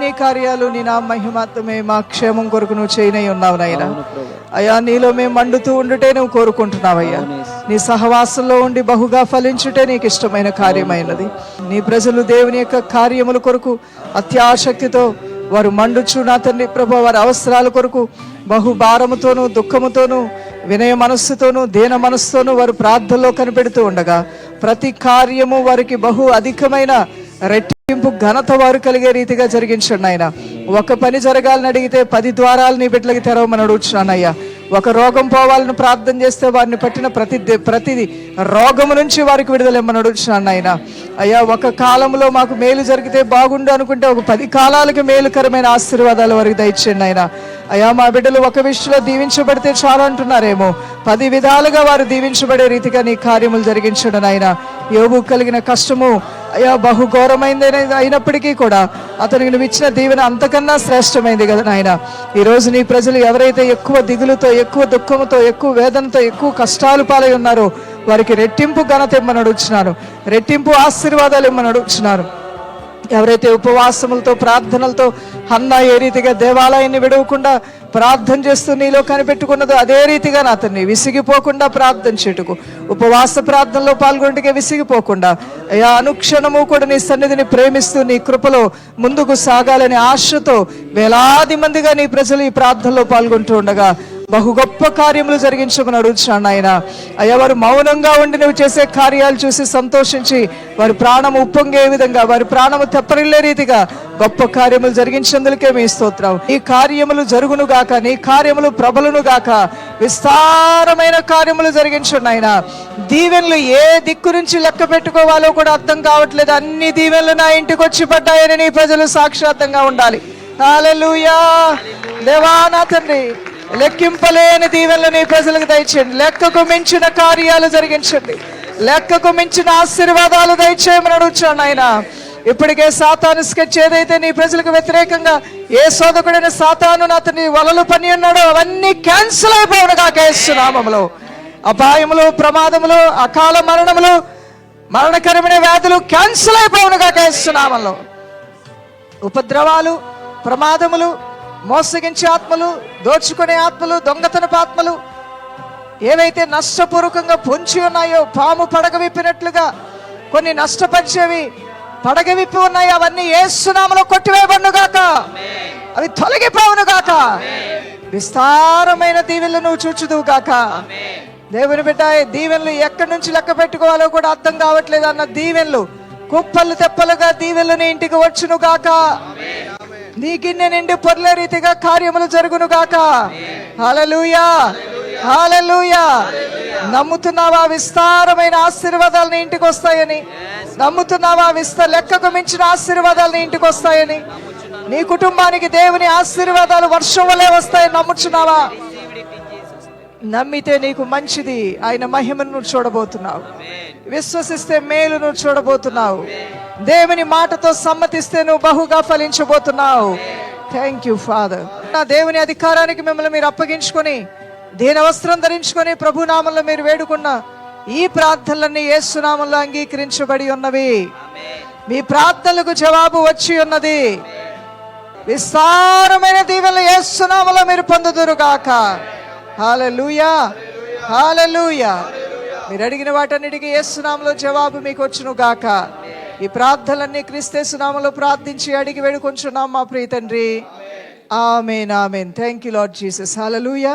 అన్ని కార్యాలు నీ నా మహిమాత్మే మా క్షేమం కొరకు నువ్వు చేయనై ఉన్నావు నాయన. అయ్యా నీలో మేము మండుతూ ఉండుటే నువ్వు కోరుకుంటున్నావయ్యా. నీ సహవాసంలో ఉండి బహుగా ఫలించుటే నీకు ఇష్టమైన కార్యమైనది. నీ ప్రజలు దేవుని యొక్క కార్యముల కొరకు అత్యాసక్తితో వారు మండుచు నా తండ్రి ప్రభు వారి అవసరాల కొరకు బహు భారముతోనూ దుఃఖముతోనూ వినయ మనస్సుతోనూ దీన మనస్సుతోనూ వారు ప్రార్థనలో కనిపెడుతూ ఉండగా ప్రతి కార్యము వారికి బహు అధికమైన రెట్టింపు ఘనత వారు కలిగే రీతిగా జరిగించండి ఆయన ఒక పని జరగాలని అడిగితే పది ద్వారాలు నీ బిడ్డలకి తెరవమని అడుగుతున్నాను అయ్యా. ఒక రోగం పోవాలని ప్రార్థన చేస్తే వారిని పట్టిన ప్రతి ప్రతిది రోగము నుంచి వారికి విడుదలమ్మని అడుగుతున్నాను ఆయన అయ్యా ఒక కాలంలో మాకు మేలు జరిగితే బాగుండు అనుకుంటే ఒక పది కాలాలకి మేలుకరమైన ఆశీర్వాదాలు వారికి దయచేయండి ఆయన అయ్యా మా బిడ్డలు ఒక విషయంలో దీవించబడితే చాలు అంటున్నారేమో. పది విధాలుగా వారు దీవించబడే రీతిగా నీ కార్యములు జరిగించడం ఆయన యోగు కలిగిన కష్టము అయ్యా బహుఘోరమైంది అయినప్పటికీ కూడా అతనికి నువ్వు ఇచ్చిన దీవెన అంతకన్నా శ్రేష్టమైంది కదా నాయన. ఈరోజు నీ ప్రజలు ఎవరైతే ఎక్కువ దిగులుతో ఎక్కువ దుఃఖంతో ఎక్కువ వేదనతో ఎక్కువ కష్టాలు పాలై ఉన్నారో వారికి రెట్టింపు ఘనత ఇమ్మని అడుగుచున్నారు రెట్టింపు ఆశీర్వాదాలు ఇమ్మని అడుగుచున్నారు ఎవరైతే ఉపవాసములతో ప్రార్థనలతో అన్న ఏ రీతిగా దేవాలయాన్ని విడవకుండా ప్రార్థన చేస్తూ నీలో కనిపెట్టుకున్నదో అదే రీతిగా నా అతన్ని విసిగిపోకుండా ప్రార్థన చేటుకు ఉపవాస ప్రార్థనలో పాల్గొంటే విసిగిపోకుండా. అయా అనుక్షణము కూడా నీ సన్నిధిని ప్రేమిస్తూ నీ కృపలో ముందుకు సాగాలనే ఆశతో వేలాది మందిగా నీ ప్రజలు ఈ ప్రార్థనలో పాల్గొంటూ ఉండగా బహు గొప్ప కార్యములు జరిగించమని అడుగుతున్నాను ఆయన. అయ్యా వారు మౌనంగా ఉండి నువ్వు చేసే కార్యాలు చూసి సంతోషించి వారి ప్రాణము ఉప్పొంగే విధంగా వారి ప్రాణము తెప్పరిల్లే రీతిగా గొప్ప కార్యములు జరిగించేందుకే మీ స్తోత్రం. ఈ కార్యములు జరుగును గాక నీ కార్యములు ప్రబలును గాక విస్తారమైన కార్యములు జరిగించండి ఆయన. దీవెనలు ఏ దిక్కు నుంచి లెక్క పెట్టుకోవాలో కూడా అర్థం కావట్లేదు. అన్ని దీవెనలు నా ఇంటికి వచ్చి పడ్డాయని నీ ప్రజలు సాక్షాత్తంగా ఉండాలి. హల్లెలూయా దేవా నా తండ్రి? లెక్కింపలేని దీవెనలు నీ ప్రజలకు దయచేయండి. లెక్కకు మించిన కార్యాలు జరిగించండి. లెక్కకు మించిన ఆశీర్వాదాలు దయచేయమని అడుగుచాను ఆయన ఇప్పటికే సాతాను స్కెచ్ ఏదైతే నీ ప్రజలకు వ్యతిరేకంగా ఏ సోదకుడైన సాతాను అతని వలలు పని ఉన్నాడో అవన్నీ క్యాన్సిల్ అయిపోవును కాకేస్తున్నామములో అపాయములు ప్రమాదములు అకాల మరణములు మరణకరమైన వ్యాధులు క్యాన్సిల్ అయిపోవును కాకేస్తున్నామలో ఉపద్రవాలు ప్రమాదములు మోసగించే ఆత్మలు దోచుకునే ఆత్మలు దొంగతనపు ఆత్మలు ఏవైతే నష్టపూర్వకంగా పొంచి ఉన్నాయో పాము పడగ విప్పినట్లుగా కొన్ని నష్టపరిచేవి పడగ విప్పి ఉన్నాయి అవన్నీ ఏసునామలో కొట్టివేయబడును గాక. అవి తొలగిపోవును గాక. విస్తారమైన దీవెనలు నువ్వు చూచుదువు గాక. దేవుని బిడ్డ దీవెనలు ఎక్కడి నుంచి లెక్క పెట్టుకోవాలో కూడా అర్థం కావట్లేదు అన్న దీవెనలు కుప్పలు తెప్పలుగా దీవెనలు నీ ఇంటికి వచ్చును గాక. నీ గిన్నె నిండి పొర్లే రీతిగా కార్యములు జరుగును గాక హల్లెలూయా. హల్లెలూయా. నమ్ముతున్నావా విస్తారమైన ఆశీర్వాదాలు నీ ఇంటికి వస్తాయని? నమ్ముతున్నావా విస్త లెక్కకు మించిన ఆశీర్వాదాలు నీ ఇంటికి వస్తాయని? నీ కుటుంబానికి దేవుని ఆశీర్వాదాలు వర్షం వల్లే వస్తాయని నమ్ముచున్నావా? నమ్మితే నీకు మంచిది. ఆయన మహిమను చూడబోతున్నావు. విశ్వసిస్తే మేలు నువ్వు చూడబోతున్నావు. దేవుని మాటతో సమ్మతిస్తే నువ్వు బహుగా ఫలించబోతున్నావు. థ్యాంక్ యూ ఫాదర్ నా దేవుని అధికారానికి మిమ్మల్ని మీరు అప్పగించుకొని దీన వస్త్రం ధరించుకొని ప్రభునామంలో మీరు వేడుకున్న ఈ ప్రార్థనలన్నీ ఏసునామంలో అంగీకరించబడి ఉన్నవి. మీ ప్రార్థనలకు జవాబు వచ్చి ఉన్నది. విస్తారమైన దీవెనలు ఏసునామలో మీరు పొందుదురు గాక హాలూయా హాలూయా మీరు అడిగిన వాటన్నిటికీ ఏసునామంలో జవాబు మీకు వచ్చును గాక ఈ ప్రార్థనలన్నీ క్రిస్తేసునామలో ప్రార్థించి అడిగి వేడుకొంచున్నాం మా ప్రియ తండ్రి. Amen amen. Thank you Lord Jesus hallelujah